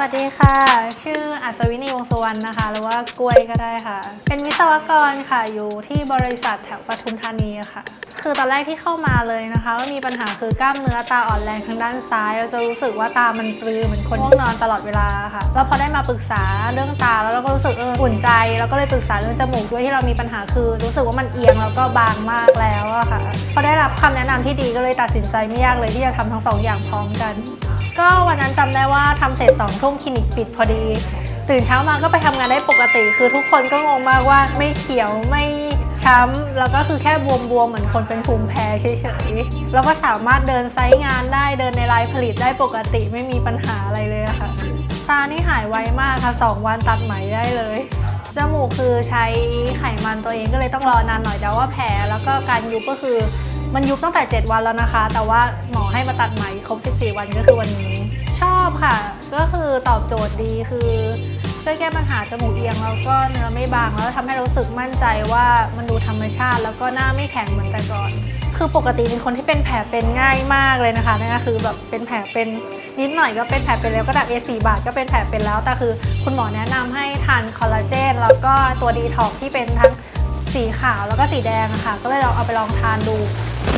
วัสดีค่ะ ชื่ออัศวินีวงสุวรรณนะคะ หรือว่ากล้วยก็ได้ค่ะ เป็นวิศวกรค่ะอยู่ที่บริษัทแถวปทุมธานีค่ะ คือตอนแรกที่เข้ามาเลยนะคะก็มีปัญหาคือกล้ามเนื้อตาอ่อนแรงทางด้านซ้ายเราจะรู้สึกว่าตามันปลือเหมือนคนง่วงนอนตลอดเวลาค่ะ แล้วพอได้มาปรึกษาเรื่องตาแล้วเราก็รู้สึกเอออุ่นใจแล้วก็เลยปรึกษาเรื่องจมูกด้วยที่เรามีปัญหาคือ รู้สึกว่ามันเอียงแล้วก็บางมากแล้วอะค่ะพอได้รับคำแนะนำที่ดีก็เลยตัดสินใจไม่ยากเลยที่จะทำทั้งสองอย่างพร้อมกัน ก็วันนั้นจำได้ว่าทำเสร็จสองทุ่มคลินิกปิดพอดี ตื่นเช้ามาก็ไปทำงานได้ปกติ คือทุกคนก็งงมากว่าไม่เขียวไม่ช้ำแล้วก็คือแค่บวมๆเหมือนคนเป็นภูมิแพ้เฉยๆ แล้วก็สามารถเดินไซต์งานได้เดินในไลน์ผลิตได้ปกติไม่มีปัญหาอะไรเลยค่ะ ตานี่หายไวมากค่ะสองวันตัดไหมได้เลยจมูกคือใช้ไขมันตัวเองก็เลยต้องรอนานหน่อยแต่ว่าแผลแล้วก็การยุบก็คือ มันยุบตั้งแต่ 7 วันแล้วนะคะ แต่ว่าหมอให้มาตัดไหมครบ 14 วันก็คือวันนี้ ชอบค่ะ ก็คือตอบโจทย์ดีคือช่วยแก้ปัญหาจมูกเอียงแล้วก็เนื้อไม่บางแล้วทำให้รู้สึกมั่นใจว่ามันดูธรรมชาติ แล้วก็หน้าไม่แข็งเหมือนแต่ก่อน คือปกติเป็นคนที่เป็นแผลเป็นง่ายมากเลยนะคะนั่นก็คือแบบเป็นแผลเป็นนิดหน่อยก็เป็นแผลเป็นแล้วก็ดัก A4 บาทก็เป็นแผลเป็นแล้ว แต่คือคุณหมอแนะนำให้ทานคอลลาเจนแล้วก็ตัวดีท็อกที่เป็นทั้งสีขาวแล้วก็สีแดงอะค่ะ ก็เลยลองเอาไปลองทานดู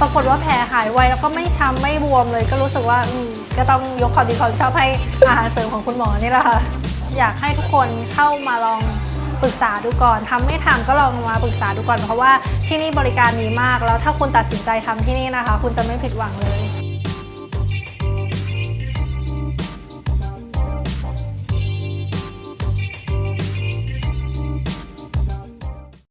ปรากฏว่าแผลหายไวแล้วก็ไม่ช้ำไม่บวมเลย ก็รู้สึกว่าอืมก็ต้องยกความดีความชอบให้อาหารเสริมของคุณหมอนี่แหละค่ะอยากให้ทุกคนเข้ามาลองปรึกษาดูก่อนทำไม่ทำก็ลองมาปรึกษาดูก่อนเพราะว่าที่นี่บริการดีมากแล้วถ้าคุณตัดสินใจทำที่นี่นะคะ คุณจะไม่ผิดหวังเลย